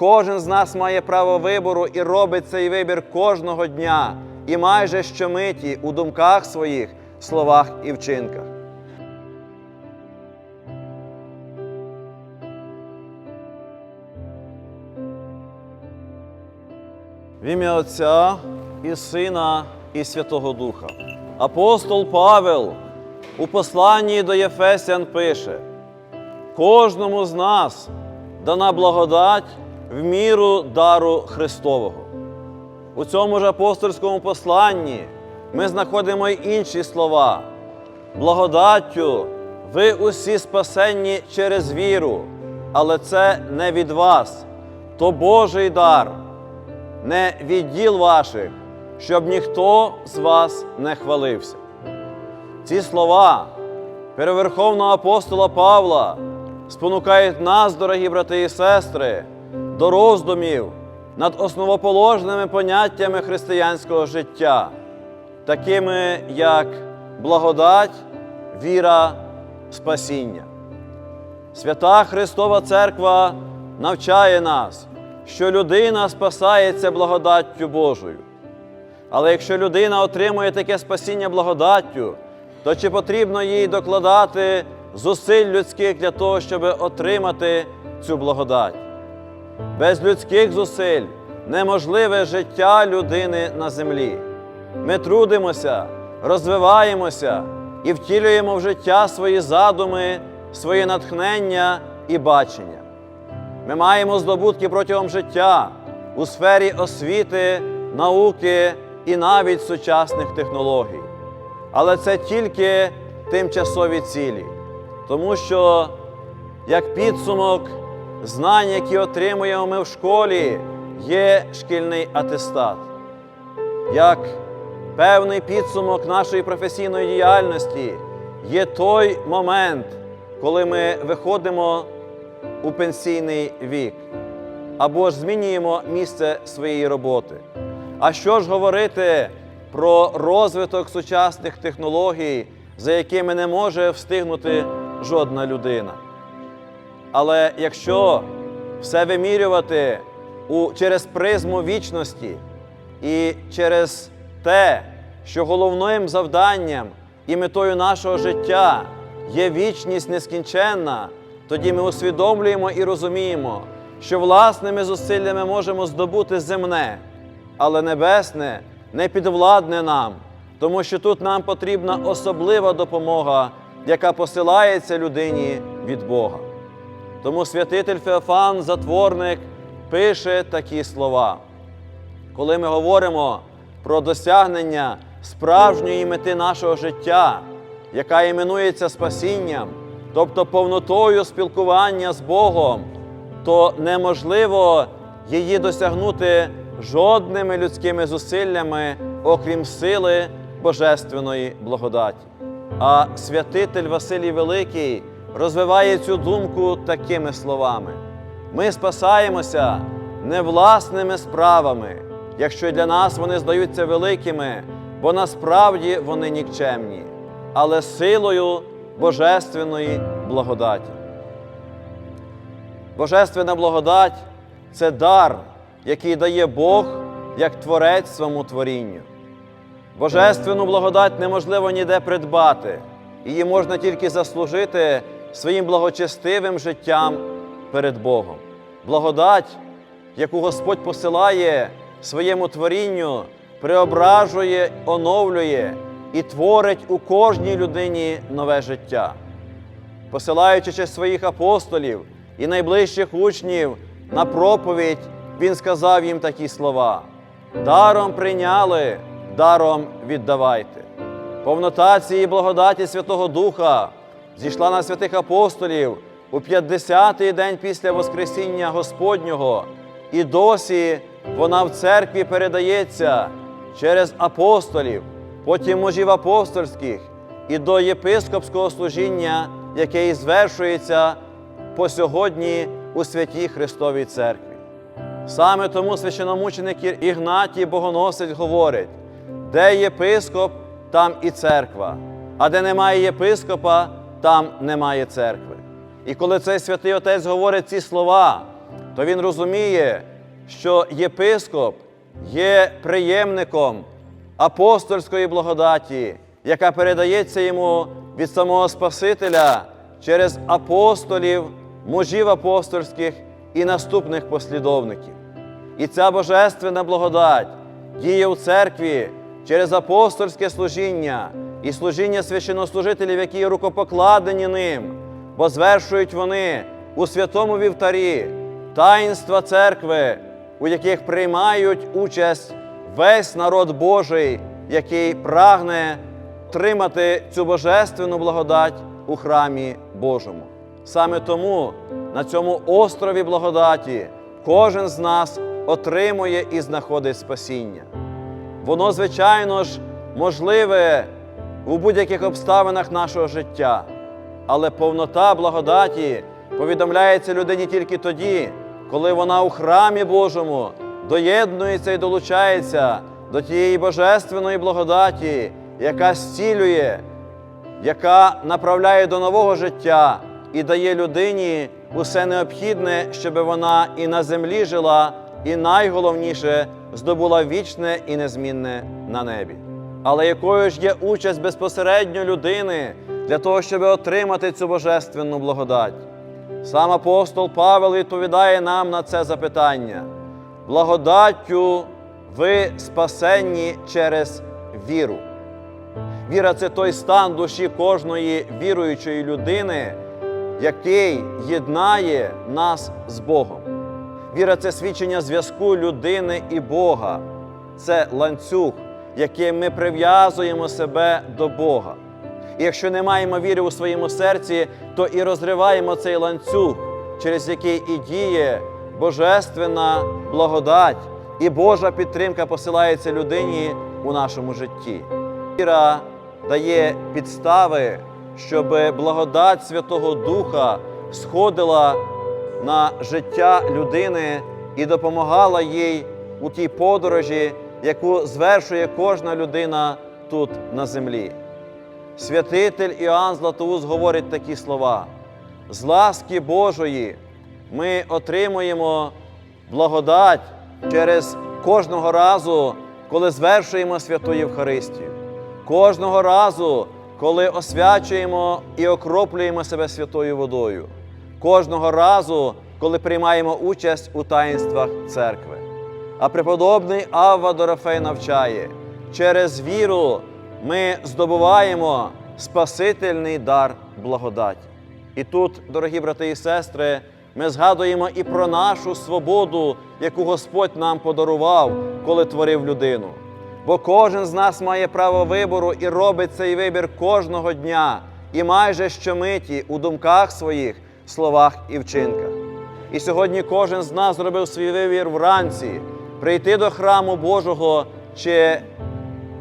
Кожен з нас має право вибору і робить цей вибір кожного дня і майже щомиті у думках своїх, словах і вчинках. В ім'я Отця і Сина, і Святого Духа. Апостол Павел у посланні до Єфесян пише: кожному з нас дана благодать в міру дару Христового. У цьому ж апостольському посланні ми знаходимо й інші слова. Благодаттю ви усі спасенні через віру, але це не від вас, то Божий дар не відділ ваших, щоб ніхто з вас не хвалився. Ці слова переверховного апостола Павла спонукають нас, дорогі брати і сестри, до роздумів над основоположними поняттями християнського життя, такими як благодать, віра, спасіння. Свята Христова Церква навчає нас, що людина спасається благодаттю Божою. Але якщо людина отримує таке спасіння благодаттю, то чи потрібно їй докладати зусиль людських для того, щоб отримати цю благодать? Без людських зусиль неможливе життя людини на землі. Ми трудимося, розвиваємося і втілюємо в життя свої задуми, свої натхнення і бачення. Ми маємо здобутки протягом життя у сфері освіти, науки і навіть сучасних технологій. Але це тільки тимчасові цілі, тому що як підсумок знань, які отримуємо ми в школі, є шкільний атестат. Як певний підсумок нашої професійної діяльності є той момент, коли ми виходимо у пенсійний вік або ж змінюємо місце своєї роботи. А що ж говорити про розвиток сучасних технологій, за якими не може встигнути жодна людина? Але якщо все вимірювати у, через призму вічності і через те, що головним завданням і метою нашого життя є вічність нескінченна, тоді ми усвідомлюємо і розуміємо, що власними зусиллями можемо здобути земне, але небесне не підвладне нам, тому що тут нам потрібна особлива допомога, яка посилається людині від Бога. Тому святитель Феофан, затворник, пише такі слова. Коли ми говоримо про досягнення справжньої мети нашого життя, яка іменується спасінням, тобто повнотою спілкування з Богом, то неможливо її досягнути жодними людськими зусиллями, окрім сили Божественної благодаті. А святитель Василій Великий розвиває цю думку такими словами: ми спасаємося не власними справами, якщо для нас вони здаються великими, бо насправді вони нікчемні, але силою Божественної благодаті. Божественна благодать це дар, який дає Бог як творець своєму творінню. Божественну благодать неможливо ніде придбати, її можна тільки заслужити своїм благочестивим життям перед Богом. Благодать, яку Господь посилає своєму творінню, преображує, оновлює і творить у кожній людині нове життя. Посилаючи через своїх апостолів і найближчих учнів на проповідь, Він сказав їм такі слова: даром прийняли, даром віддавайте. Повнота цієї благодаті Святого Духа зійшла на святих апостолів у 50-й день після Воскресіння Господнього, і досі вона в церкві передається через апостолів, потім мужів апостольських і до єпископського служіння, яке і звершується по сьогодні у святій Христовій церкві. Саме тому священомученик Ігнатій Богоносець говорить, де єпископ, там і церква, а де немає єпископа, там немає церкви. І коли цей святий Отець говорить ці слова, то він розуміє, що єпископ є преємником апостольської благодаті, яка передається йому від самого Спасителя через апостолів, мужів апостольських і наступних послідовників. І ця божественна благодать діє у церкві через апостольське служіння і служіння священнослужителів, які є рукопокладені ним, бо звершують вони у святому вівтарі таїнства церкви, у яких приймають участь весь народ Божий, який прагне тримати цю божественну благодать у храмі Божому. Саме тому на цьому острові благодаті кожен з нас отримує і знаходить спасіння. Воно, звичайно ж, можливе у будь-яких обставинах нашого життя, але повнота благодаті повідомляється людині тільки тоді, коли вона у храмі Божому доєднується і долучається до тієї божественної благодаті, яка зцілює, яка направляє до нового життя і дає людині усе необхідне, щоб вона і на землі жила, і найголовніше здобула вічне і незмінне на небі. Але якою ж є участь безпосередньо людини для того, щоб отримати цю божественну благодать? Сам апостол Павел відповідає нам на це запитання. Благодаттю ви спасенні через віру. Віра це той стан душі кожної віруючої людини, який єднає нас з Богом. Віра це свідчення зв'язку людини і Бога. Це ланцюг, яким ми прив'язуємо себе до Бога. І якщо не маємо віри у своєму серці, то і розриваємо цей ланцюг, через який і діє божественна благодать, і Божа підтримка посилається людині у нашому житті. Віра дає підстави, щоб благодать Святого Духа сходила на життя людини і допомагала їй у тій подорожі, яку звершує кожна людина тут на землі. Святитель Іоанн Златоуст говорить такі слова: з ласки Божої ми отримуємо благодать через кожного разу, коли звершуємо святу Євхаристію, кожного разу, коли освячуємо і окроплюємо себе святою водою, кожного разу, коли приймаємо участь у таїнствах церкви. А преподобний Авва Дорофей навчає, через віру ми здобуваємо Спасительний дар благодаті. І тут, дорогі брати і сестри, ми згадуємо і про нашу свободу, яку Господь нам подарував, коли творив людину. Бо кожен з нас має право вибору і робить цей вибір кожного дня, і майже щомиті у думках своїх, словах і вчинках. І сьогодні кожен з нас зробив свій вибір вранці прийти до храму Божого чи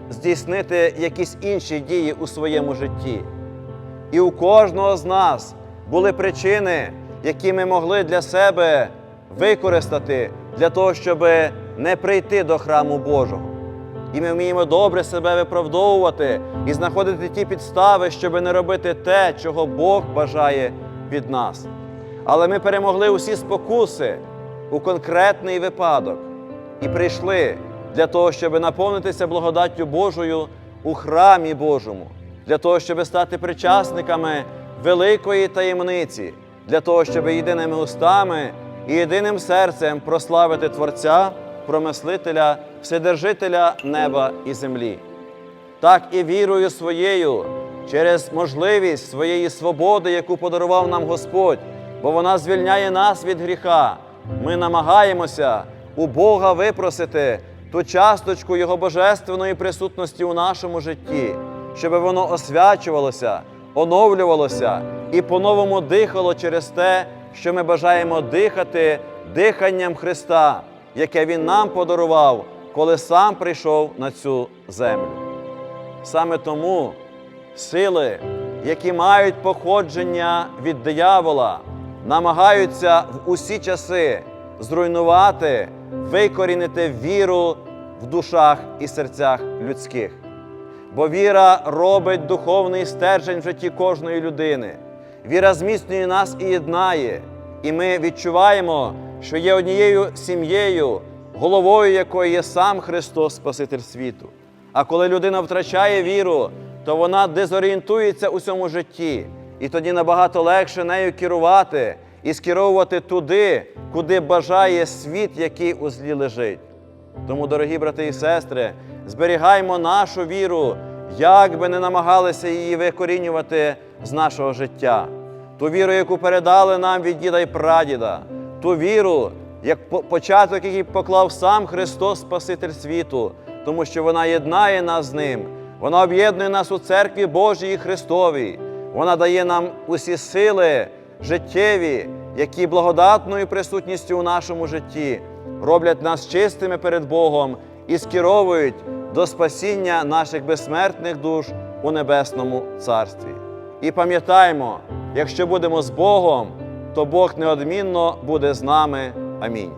здійснити якісь інші дії у своєму житті. І у кожного з нас були причини, які ми могли для себе використати для того, щоб не прийти до храму Божого. І ми вміємо добре себе виправдовувати і знаходити ті підстави, щоб не робити те, чого Бог бажає від нас. Але ми перемогли усі спокуси у конкретний випадок і прийшли для того, щоб наповнитися благодаттю Божою у храмі Божому, для того, щоб стати причасниками великої таємниці, для того, щоб єдиними устами і єдиним серцем прославити Творця, промислителя, Вседержителя неба і землі. Так і вірою своєю, через можливість своєї свободи, яку подарував нам Господь, бо вона звільняє нас від гріха. Ми намагаємося у Бога випросити ту часточку Його божественної присутності у нашому житті, щоб воно освячувалося, оновлювалося і по-новому дихало через те, що ми бажаємо дихати диханням Христа, яке Він нам подарував, коли сам прийшов на цю землю. Саме тому сили, які мають походження від диявола, намагаються в усі часи зруйнувати, викорінити віру в душах і серцях людських. Бо віра робить духовний стержень в житті кожної людини. Віра зміцнює нас і єднає, і ми відчуваємо що є однією сім'єю, головою якої є сам Христос, Спаситель світу. А коли людина втрачає віру, то вона дезорієнтується у цьому житті, і тоді набагато легше нею керувати і скеровувати туди, куди бажає світ, який у злі лежить. Тому, дорогі брати і сестри, зберігаймо нашу віру, як би не намагалися її викорінювати з нашого життя. Ту віру, яку передали нам від діда і прадіда, ту віру, як початок, який поклав сам Христос, Спаситель світу, тому що вона єднає нас з Ним, вона об'єднує нас у церкві Божій і Христовій, вона дає нам усі сили життєві, які благодатною присутністю у нашому житті роблять нас чистими перед Богом і скеровують до спасіння наших безсмертних душ у небесному царстві. І пам'ятаймо, якщо будемо з Богом, то Бог неодмінно буде з нами. Амінь.